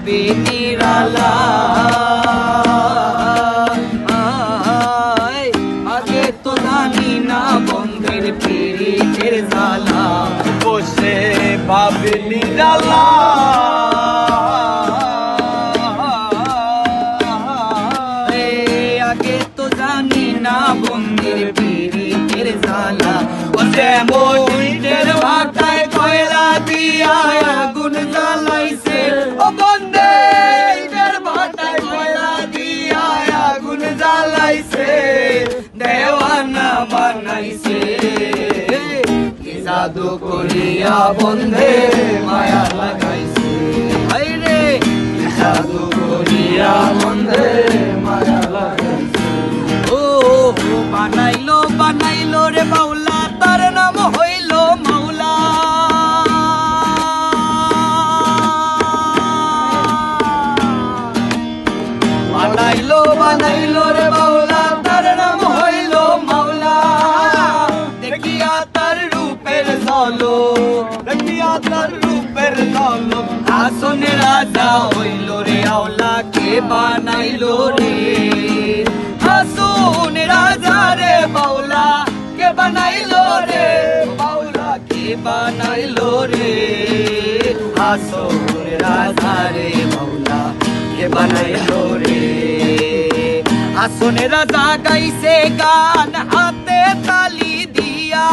বসে ভাবে নিরালা আগে তো জানি না বন্ধের পিরিতের জ্বালা। বসে ভাবে নিরালা। আগে তো জানি না বন্ধের পিরিতের জ্বালা। ও যেমন বানাইছে। জাদু করিয়া বন্ধে মায়া লাগাইছে। জাদু তার রূপের ঝলো আসনে রাজা হইল রে আওলা কে বানাইলো রে আসুন রাজা রে বাউলা কে বানাইলো রে বাউলা কে বানাইলো রে আসুন রাজা রে বাউলা কে বানাইলো রে আসুন রাজা গাইছে গান হাতে তালি দিয়া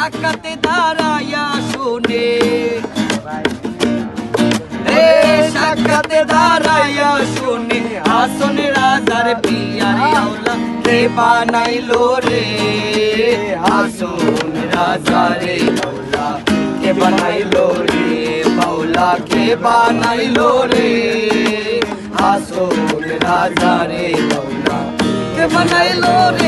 সাক্ষাতে দাঁড়াইয়া শুনে। সাক্ষাতে দাঁড়াইয়া শুনে আসুন রাজার পিয়ারে আওলা বানাইলো রে? আসুন রাজারে কে বানাইলো রে? বাউলা কে বানাইলো রে? আসুন রাজারে কে বানাইলো রে?